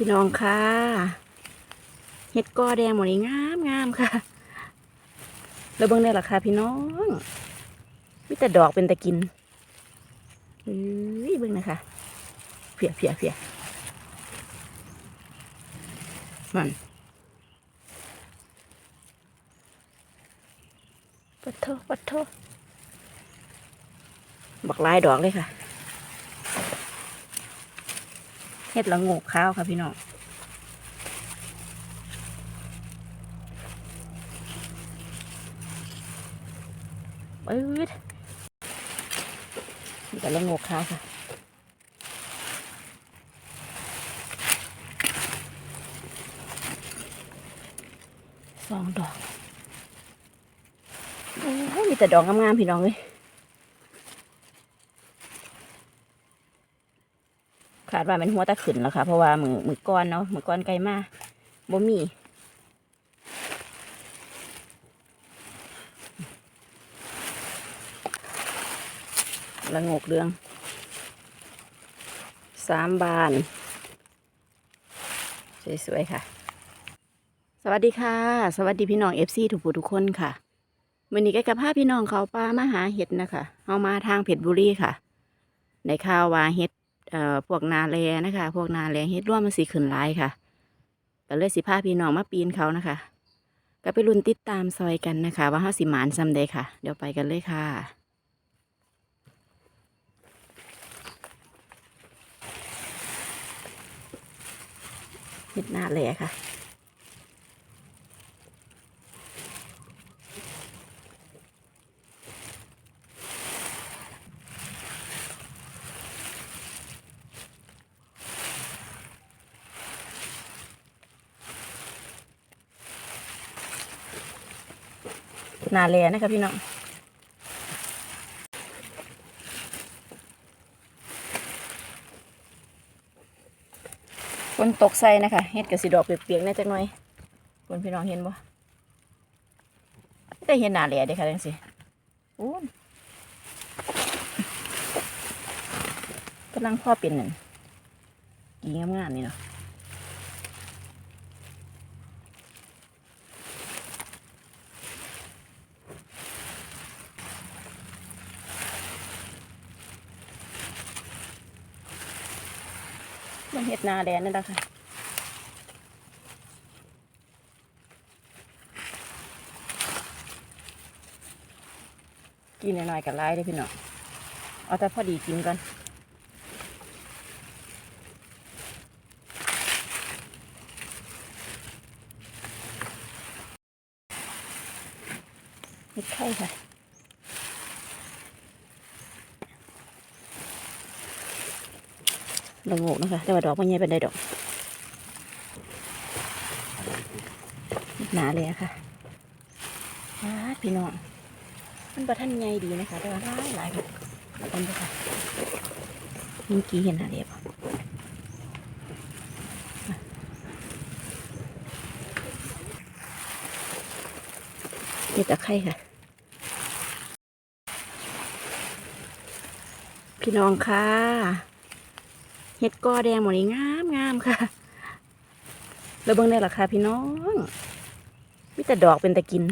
พี่น้องค่ะเห็ดกอแดงหมดนี้งามงามค่ะ แล้วเบิ่งได้หรอคะพี่น้องมีแต่ดอกเป็นตะกินเฮ้ยเบิ่งนะคะเพียเพียเพียมันปัดโทปัดโทบักลายดอกเลยค่ะ เฮ็ดละโงกข้าวค่ะพี่น้องปื๊ดนี่แต่ละโงกข้าวค่ะสองดอกโอ้ยมีแต่ดอกงามๆพี่น้องเลยาดว่าเป็นหัวตะขึ้นแล้วค่ะ เพราะว่ามือมือก้อนเนาะมือก้อนไกลมากบ่มีละงกเรืองสามบาน สวยๆค่ะ สวัสดีค่ะ สวัสดีพี่น้องเอฟซีทุกผู้ทุกคนค่ะวันนี้ก็กับพาพี่น้องเขาปลามาหาเห็ดนะคะเอามาทางเพชรบุรีค่ะ ในข่าวว่าเห็ด พวกนาแลนะคะ พวกนาแลเฮ็ดร่วมมันสีขึ้นลายค่ะก็เลยสิพาพี่น้องมาปีนเขานะคะ ก็ไปรุนติดตามซอยกันนะคะ ว่าเฮาสิหมานซำใดค่ะ เดี๋ยวไปกันเลยค่ะเฮ็ดนาแลค่ะ นาแลนะคะพี่น้องฝนตกใส่นะคะเฮ็ดกับสีดอกเปียกๆน่จังหน่อยฝนพี่น้องเห็นบ่ได้เห็นนาแลเด้ค่ะจังสิโอ้ยกำลังพ่อเป็นนั่นกีงามๆนี่เนาะ มันเห็ดนาแดนนั่นแหละค่ะกินหน่อยๆกับไล่ได้พี่น้องเอาแต่พอดีกินก่อนเห็ดไข่ค่ะ ดอกโงกนะคะแต่ว่าดอกมันใหญ่เป็นได้ดอกหนาเลยค่ะวาพี่น้องมันประทันใหญ่ดีนะคะแต่ว่าหลายหลายค่ะเอาต้นด้วยค่ะเมื่อกี้เห็นหนาเดียบนี่ตะไคร่ค่ะ พี่น้องค่ะ เห็ดกอแดงหมดนี้งามงามค่ะ แล้วเบิ่งได้หรอคะพี่น้องมีแต่ดอกเป็นตะกิน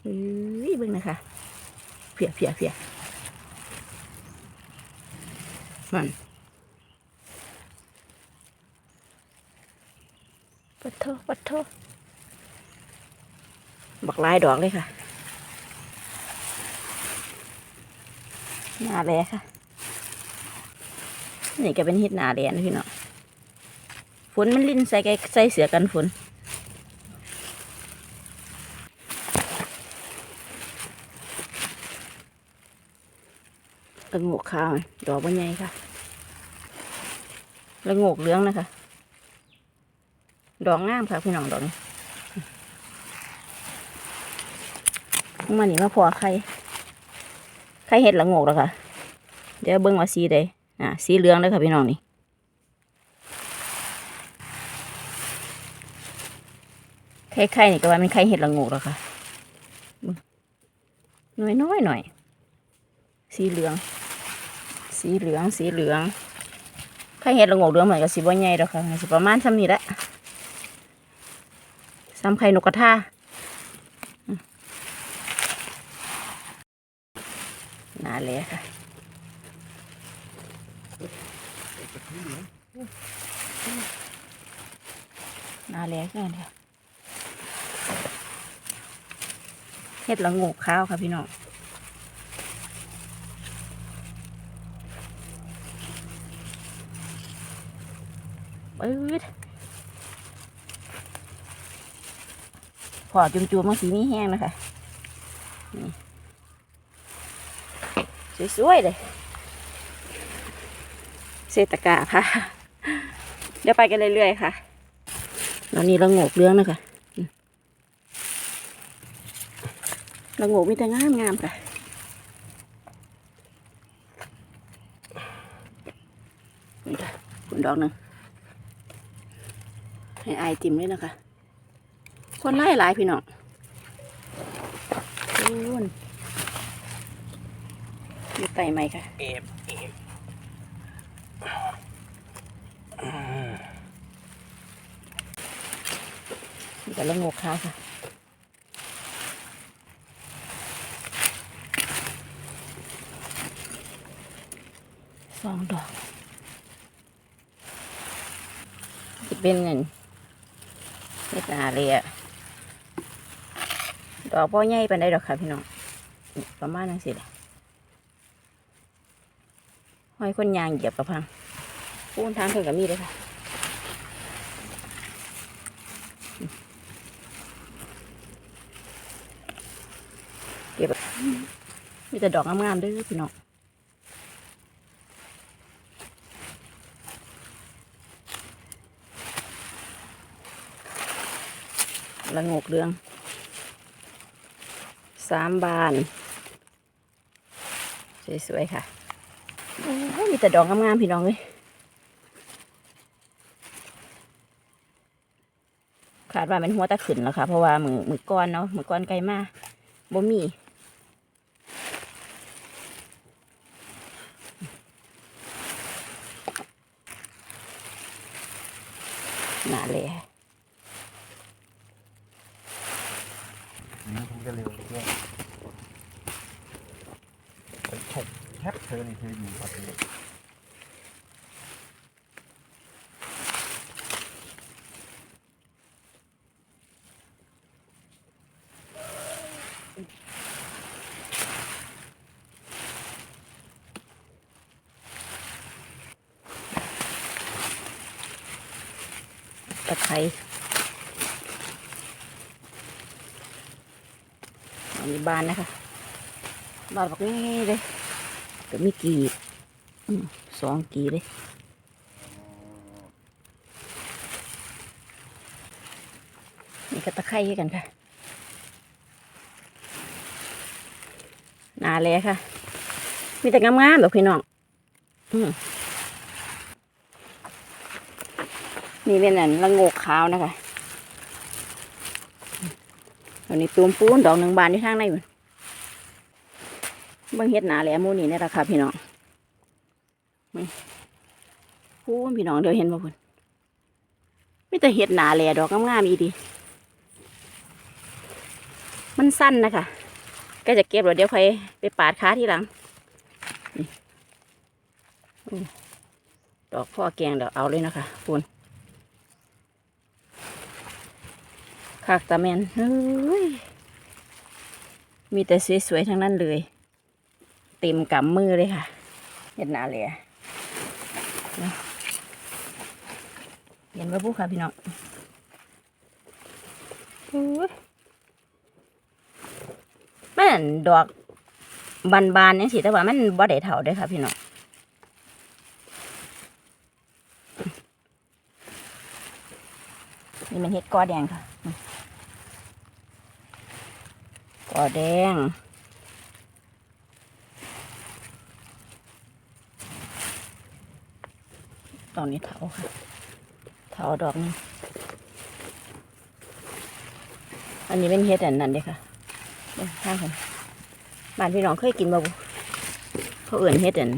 เฮ้ยเบิ่งนะคะเพียเพียเพียมันปัดโทปัดโทบักลายดอกเลยค่ะมาแล้วค่ะ นี่ก็เป็นเห็ดหนาแดนพี่น้องฝนมันลิ้นใส่ไก่ใส่เสือกันฝนละโงกขาวดอกบนใหญ่ค่ะละโงกเหลืองนะคะ ดอกงามค่ะพี่น้องดอกนี้มาหนีมาพอใครใครเห็ดละโงกแล้วค่ะ เดี๋ยวเบิ่งว่าสีใด อ่าสีเหลืองเลยค่ะพี่น้องนี่ไข่ไข่นี่ก็ว่าเป็นไข่เห็ดละงูแล้วค่ะน้อยน้อยหน่อย สีเหลือง สีเหลืองสีเหลืองถ้าเห็ดละงกเหลืองเหมือนกับสิบ่ใหญ่ดอกค่ะสิประมาณซ้ำนี้แหละซ้ำไข่นกกระทาอืมน่าเลยค่ะ น่าเลยกันค่ะเห็ดละงกข้าวค่ะพี่น้องปืดพอจุ่มๆมันสีนี้แห้งนะคะ นี่สวยๆเลย เศษตะกร้าค่ะ เดี๋ยวไปกันเรื่อยๆค่ะแล้วนี่ระโงกเรื่องนะคะอืมระโงกมีแต่งามงามๆค่ะนี่ค่ะคุณดอกหนึ่งให้อายติมเลยนะคะ คนไล่หลายพี่น้องนู่นอยู่ไต่ไหมค่ะเอบเอบ แต่ละงกค้าค่ะ สองดอกจะเป็นเงินเม็ดนาเลยอะดอกพ่อใหญ่ปานใดดอกค่ะพี่น้องประมาณนั้นสิล่ะห้อยคนยางเหยียบกระพังปูนทางเพิ่งกับมีเลยค่ะ เก็บ มีแต่ดอกงามๆด้วยพี่น้องละงกเรืองสามบาน สวยๆค่ะมีแต่ดอกงามๆพี่น้องเลยขาดว่าเป็นหัวตะขึ้นแล้วค่ะ เพราะว่ามือมือก้อนเนาะมือก้อนไกลมากบ่มี หนาเลย นี่ผมจะเร็วเพื่อนไปฉกแทบเธอนี่เธออยู่แบบนี้ตะไคร้ นี้บานนะคะ บานแบบนี้เลยก็มีกีบสองกีเลยนี่ก็ตะไคร้กันค่ะ นาเลยค่ะ มีแต่งามๆแบบพี่น้องอนี่เป็นอันละโงกขาวนะคะ อันนี้ตูมปูนดอกหนึ่งบานที่ข้างในมันเบิ่งเฮ็ดหนาแหลมมูนี่นี่แหละค่ะพี่น้องนี่ปูนพี่น้องเดี๋ยวเห็นบ่พุ่นไม่แต่เฮ็ดหนาแหลดอกงามๆอีดี มันสั้นนะคะก็จะเก็บแล้วเดี๋ยวใครไปปาดขาที่หลังดอกพ่อแกงเดี๋ยวเอาเลยนะคะปูน คักตาแมนเฮ้ย มีแต่สวยๆทั้งนั้นเลย เต็มกำมือเลยค่ะ เห็นหนาเลยเห็นว่าบุค่ะพี่น้องโอ้ยแม่นดอกบานๆนี่สิแต่ว่ามันบ่ได้เท่าด้อค่ะพี่น้อง นี่มันเห็ดกอแดงค่ะกอแดงตอนนี้เถาค่ะเถาดอกนี้อันนี้เป็นเห็ดอันนั้นเด้ค่ะข้างคนบ้านพี่น้องเคยกินบ่บุเขาเอื่นเห็ดอัน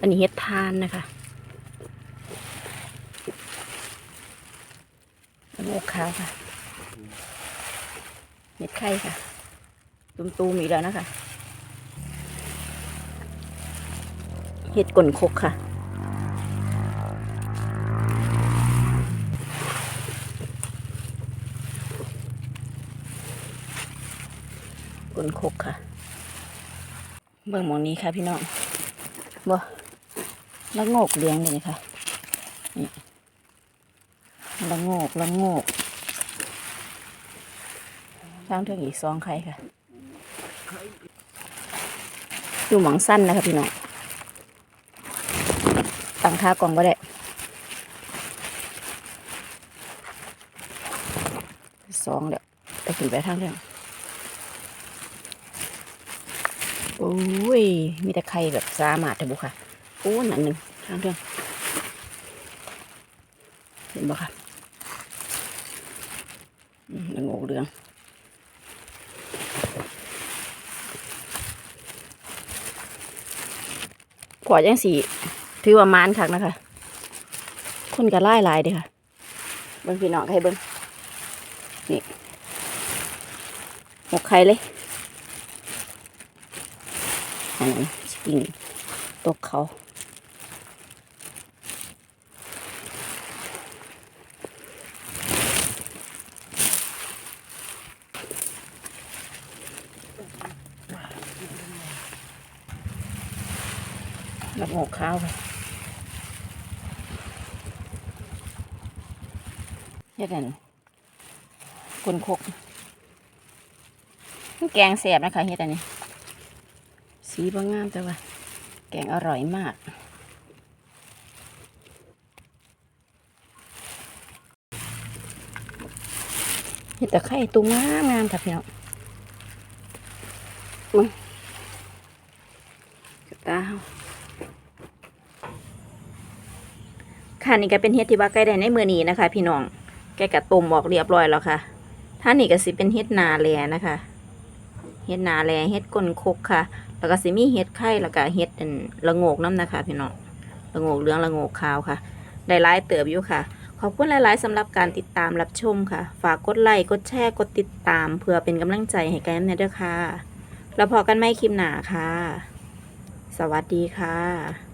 อันนี้เห็ดทานนะคะ งูขาวค่ะเห็ดไข่ค่ะ ตุมๆอีกแล้วนะคะ เห็ดก่นคกค่ะก่นคกค่ะ เบื้องมองนี้ค่ะพี่น้องบ่ละโงกเลี้ยงเลยค่ะนี่ ละโงกละโงกทางเทิงอีกสองไข่ค่ะอยู่หมองสั้นนะคะพี่น้องตั้งค่ากล่องก็ได้สองเดี๋ยวไปขึ้นไปทางเรื่องโอ้ย มีแต่ไข่แบบสามารถเถอะบุค่ะโอ้นั่นหนึ่งทางเรื่องเห็นบ่ค่ะอื มละโงกเรือง กว่าจังสีถือว่ามานคักนะคะ คนก็ไล่หลายเด้ค่ะ เบิ่งพี่น้องให้เบิ่งนี่หมกไข่เลยอันนั้นสปริงตกเขา แล้วหมกข้าวไปเฮ็ดนั่นคนคกแกงแสบนะคะเฮ็ดอันนี้ สีบางงามแต่ว่า แกงอร่อยมากเห็ดตะไคร่ตุ้งงามงามค่ะพี่น้องมึงกระตาเฮา ค่ะนี่ก็เป็นเฮ็ดที่ว่าใกล้ได้ในมือนี้นะคะ พี่น้องแกกะต้มออกเรียบร้อยแล้วค่ะท่านนี่ก็สิเป็นเฮ็ดนาแลนะคะเฮ็ดนาแลเฮ็ดก้นคกค่ะ แล้วก็สิมีเฮ็ดไข่แล้วก็เฮ็ดอันละโงกน้ำนะคะ พี่น้องละโงกเหลืองละโงกขาวค่ะ ได้หลายเติบอยู่ค่ะขอบคุณหลาย ๆสำหรับการติดตามรับชมค่ะ ฝากกดไลค์กดแชร์กดติดตาม เพื่อเป็นกำลังใจให้กันแน่เด้อค่ะ แล้วพอกันไม่คลิปหนาค่ะ สวัสดีค่ะ